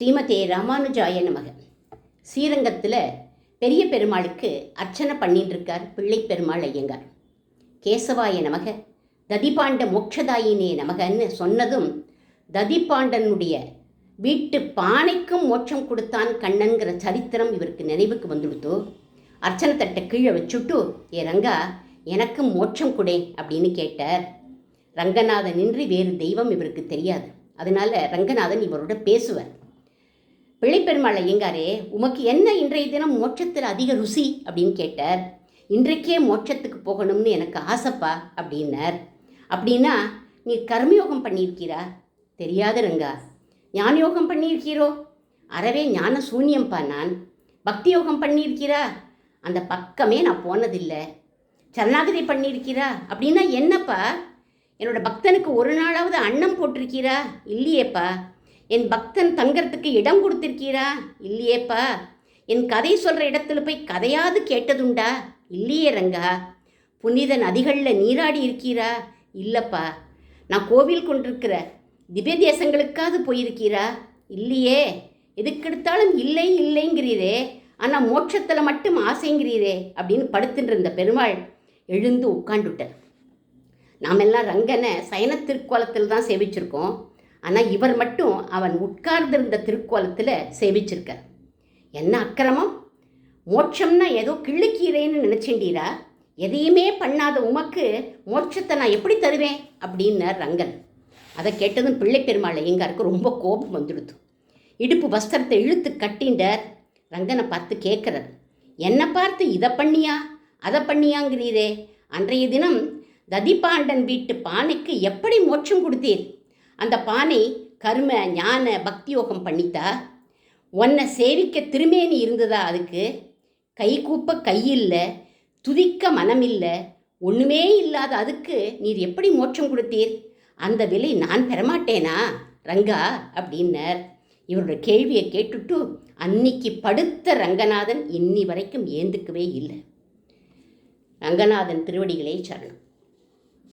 ஸ்ரீமதே ராமானுஜாய நமக. ஸ்ரீரங்கத்தில் பெரிய பெருமாளுக்கு அர்ச்சனை பண்ணிட்டு இருக்கார் பிள்ளை பெருமாள் ஐயங்கார். கேசவாய நமக ததிபாண்ட மோட்சதாயினே நமகன்னு சொன்னதும் ததிபாண்டனுடைய வீட்டு பானைக்கும் மோட்சம் கொடுத்தான் கண்ணன்கிற சரித்திரம் இவருக்கு நினைவுக்கு வந்துடுத்தோ அர்ச்சனை தட்டை கீழே வச்சுட்டு ஏ ரங்கா எனக்கும் மோட்சம் கொடே அப்படின்னு கேட்டார். ரங்கநாதன் இன்றி வேறு தெய்வம் இவருக்கு தெரியாது. அதனால ரங்கநாதன் இவரோட பேசுவார். பிள்ளைப்பெருமாள் ஐயங்காரே உமக்கு என்ன இன்றைய தினம் மோட்சத்தில் அதிக ருசி? அப்படின்னு கேட்டார். இன்றைக்கே மோட்சத்துக்கு போகணும்னு எனக்கு ஆசைப்பா அப்படின்னார். அப்படின்னா நீ கர்மயோகம் பண்ணியிருக்கிறா தெரியாது ரங்கா. ஞானயோகம் பண்ணியிருக்கீரோ? அறவே ஞான சூன்யம்பா நான். பக்தி யோகம் பண்ணியிருக்கிறா அந்த பக்கமே நான் போனதில்லை. சரணாகதி பண்ணியிருக்கிறா அப்படின்னா என்னப்பா? என்னோட பக்தனுக்கு ஒரு நாளாவது அன்னம் போட்டிருக்கிறா இல்லையேப்பா. என் பக்தன் தங்கறதுக்கு இடம் கொடுத்திருக்கீரா? இல்லையேப்பா. என் கதை சொல்கிற இடத்துல போய் கதையாவது கேட்டதுண்டா? இல்லையே ரங்கா. புனித நதிகளில் நீராடி இருக்கீரா? இல்லைப்பா. நான் கோவில் கொண்டிருக்கிற திவ்ய தேசங்களுக்காவது போயிருக்கீரா? இல்லையே. எதுக்கெடுத்தாலும் இல்லை இல்லைங்கிறீரே. ஆனால் மோட்சத்தில் மட்டும் ஆசைங்கிறீரே அப்படின்னு படுத்துட்டு இருந்த பெருமாள் எழுந்து உட்காண்டுட்டார் நாமெல்லாம் ரங்கனை சயன திருக்கோலத்தில் தான் சேவிச்சிருக்கோம். ஆனால் இவர் மட்டும் அவன் உட்கார்ந்திருந்த திருக்கோலத்தில் சேவிச்சிருக்கார் என்ன அக்கிரமம்? மோட்சம்னா ஏதோ கிள்ளுக்கீரைன்னு நினச்சிண்டீரா எதையுமே பண்ணாத உமக்கு மோட்சத்தை நான் எப்படி தருவேன்? அப்படின்னார் ரங்கன். அதை கேட்டதும் பிள்ளை பெருமாள் ஐயங்காருக்கு ரொம்ப கோபம் வந்துடுது. இடுப்பு வஸ்திரத்தை இழுத்து கட்டின்றார். ரங்கனை பார்த்து கேட்குறார் என்னை பார்த்து இதை பண்ணியா? அதை பண்ணியாங்கிறீரே. அன்றைய தினம் ததிபாண்டன் வீட்டு பானைக்கு எப்படி மோட்சம் கொடுத்தீர்? அந்த பானை கர்ம ஞான பக்தி யோகம் பண்ணித்தா உன்னை சேவிக்க திருமேனி இருந்ததா அதுக்கு? கை கூப்ப கையில்லை துதிக்க மனமில்லை ஒன்றுமே இல்லாத அதுக்கு நீர் எப்படி மோட்சம் கொடுத்தீர்? அந்த விலை நான் பெறமாட்டேனா? ரங்கா அப்படின்னார். இவரோட கேள்வியை கேட்டுட்டு அன்னைக்கு படுத்த ரங்கநாதன் இன்னி வரைக்கும் ஏந்துக்கவே இல்லை. ரங்கநாதன் திருவடிகளே சரணம்.